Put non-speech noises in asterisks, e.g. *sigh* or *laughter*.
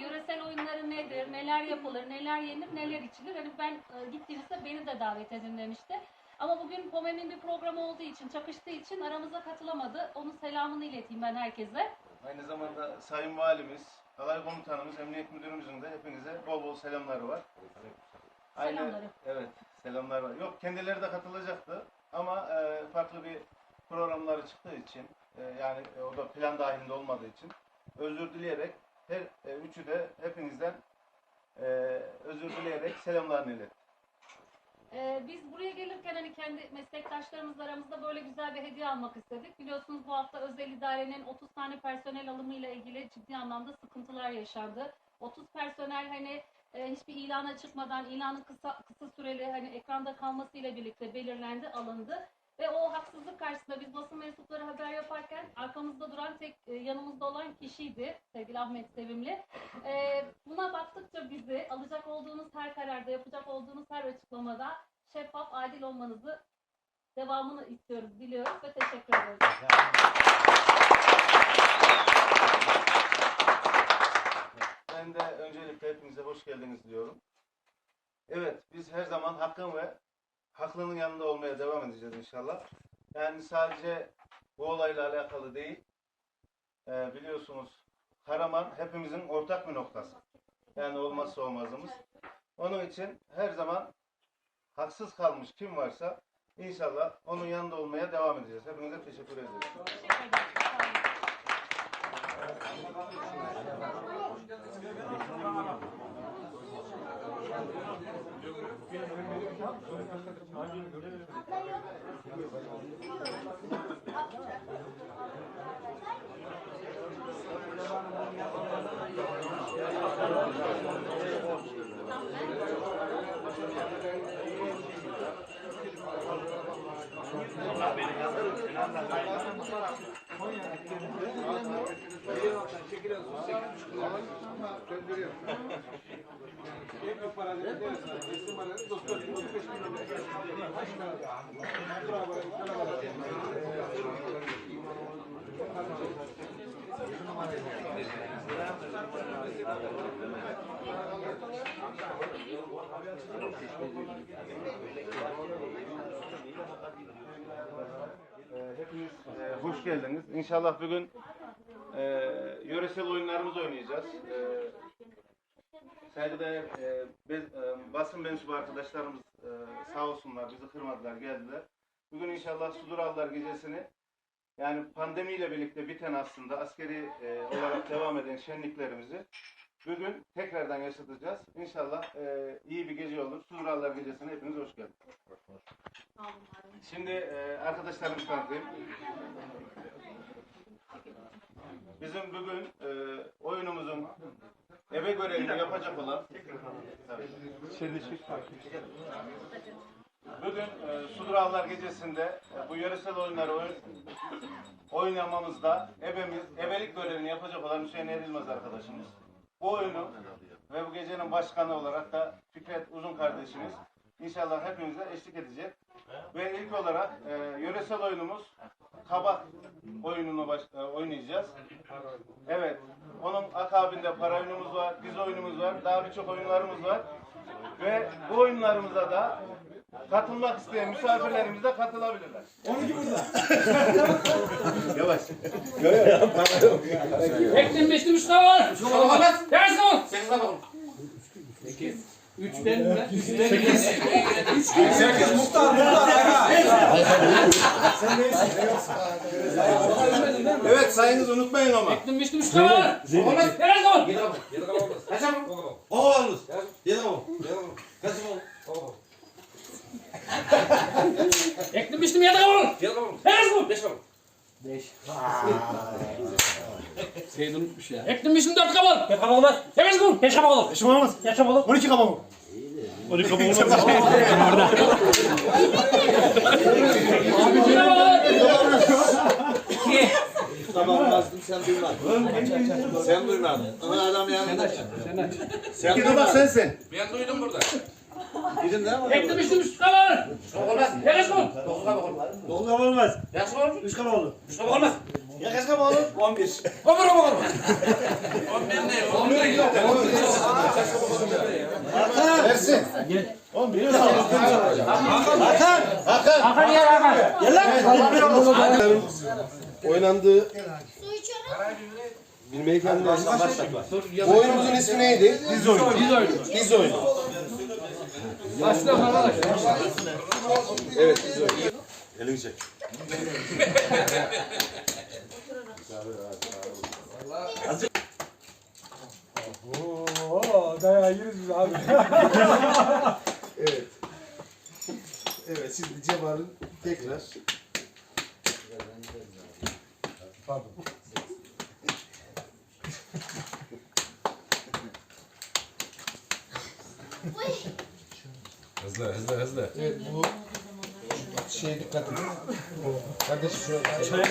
yöresel oyunları nedir, neler yapılır, neler yenir, neler içilir. Hani ben e, gittiğinizde beni de davet edin demişti. Ama bugün Pomem'in bir programı olduğu için, çakıştığı için aramıza katılamadı. Onun selamını ileteyim ben herkese. Aynı zamanda Sayın Valimiz, Alay Komutanımız, Emniyet Müdürümüzün de hepinize bol bol selamları var. Aynı, Selamları. Evet, selamlar var. Yok, kendileri de katılacaktı ama e, farklı bir programları çıktığı için, e, yani e, o da plan dahilinde olmadığı için özür dileyerek her e, üçü de hepinizden e, özür dileyerek selamlarını iletti. Ee, biz buraya gelirken hani kendi meslektaşlarımızla aramızda böyle güzel bir hediye almak istedik. Biliyorsunuz bu hafta özel idarenin 30 tane personel alımıyla ilgili ciddi anlamda sıkıntılar yaşandı. 30 personel hani e, hiçbir ilana çıkmadan ilanın kısa kısa süreli hani ekranda kalmasıyla birlikte belirlendi, alındı. Ve o haksızlık karşısında biz basın mensupları haber yaparken arkamızda duran tek e, yanımızda olan kişiydi sevgili Ahmet Sevimli. E, buna baktıkça bizi alacak olduğunuz her kararda, yapacak olduğunuz her açıklamada şeffaf, adil olmanızı devamını istiyoruz, diliyoruz ve teşekkür ederiz. Ben de öncelikle hepinize hoş geldiniz diyorum. Evet, biz her zaman hakkın ve haklının yanında olmaya devam edeceğiz inşallah. Yani sadece bu olayla alakalı değil, Ee, biliyorsunuz Karaman hepimizin ortak bir noktası. Yani olmazsa olmazımız. Onun için her zaman haksız kalmış kim varsa inşallah onun yanında olmaya devam edeceğiz. Hepinize teşekkür ediyoruz. Teşekkür ederiz. Sağ olun. Ee, Hepiniz e, hoş geldiniz. İnşallah bugün e, yöresel oyunlarımızı oynayacağız. E, saygıdeğer e, bez- e, basın mensubu arkadaşlarımız e, sağ olsunlar bizi kırmadılar geldiler. Bugün inşallah Sudurallar gecesini yani pandemiyle birlikte biten aslında askeri e, olarak devam eden şenliklerimizi bugün tekrardan yaşatacağız. İnşallah e, iyi bir gece olur. Sudurallar gecesine hepiniz hoş geldiniz. Şimdi e, arkadaşlarımı tanıtayım. Bizim bugün e, oyunumuzun ebe görevini yapacak olan. Bugün e, Sudurallar Gecesi'nde e, bu yöresel oyunları oyun, oynamamızda ebemiz, ebelik görevini yapacak olan Hüseyin Erilmez arkadaşımız. Bu oyunu ve bu gecenin başkanı olarak da Fikret Uzun kardeşimiz inşallah hepimize eşlik edecek. Ve ilk olarak e, yöresel oyunumuz kabak oyununu baş, e, oynayacağız. Evet. Onun akabinde para oyunumuz var, diz oyunumuz var, daha birçok oyunlarımız var. Ve bu oyunlarımıza da katılmak isteyen misafirlerimiz de katılabilirler. *laughs* Yavaş. Ektim beşli Mustafa var. Ters ol. Evet sayınızı unutmayın ama. Ektim beşli Mustafa var. Ters ol. Ektim beşli yatağa ol. Ters ol. Seyit unutmuş ya. Ektim beşli dört kabul. Dört kabul olmaz. Ters ol. Beş kabul olur. Beş kabul olmaz. Beş kabul olur. 12 kabul olur. 12 kabul olmaz. Tamam bastım sen duymadın. sen duymadın. Ama adam yanında. İki tabak sensin. Ben duydum burada. Gidin değil mi? Ektim üstüm üstü kabak olmaz. Ya kaç kabak? Dokuz kabak olur. Dokuz kabak olmaz. Ya kaç kabak olur? Üç kabak olur. Üç kabak olmaz. Ya kaç kabak olur? On bir. On bir kabak olmaz. Versin. On bir. Hakan. Hakan. Hakan gel Hakan. Gel lan. oynandığı bilmeyi kendine Bu oyunumuzun ismi neydi? Diz oyunu. Biz oyunu. Diz oyunu. Başlayalım arkadaşlar. Evet diz oyunu. Elini çek. Oo, dayağı yeriz biz abi. *laughs* Evet. Evet şimdi Cemal'in tekrar. Pardon. Hızlı hızlı hızlı. Evet bu şeye dikkat edin. Kardeşim şuna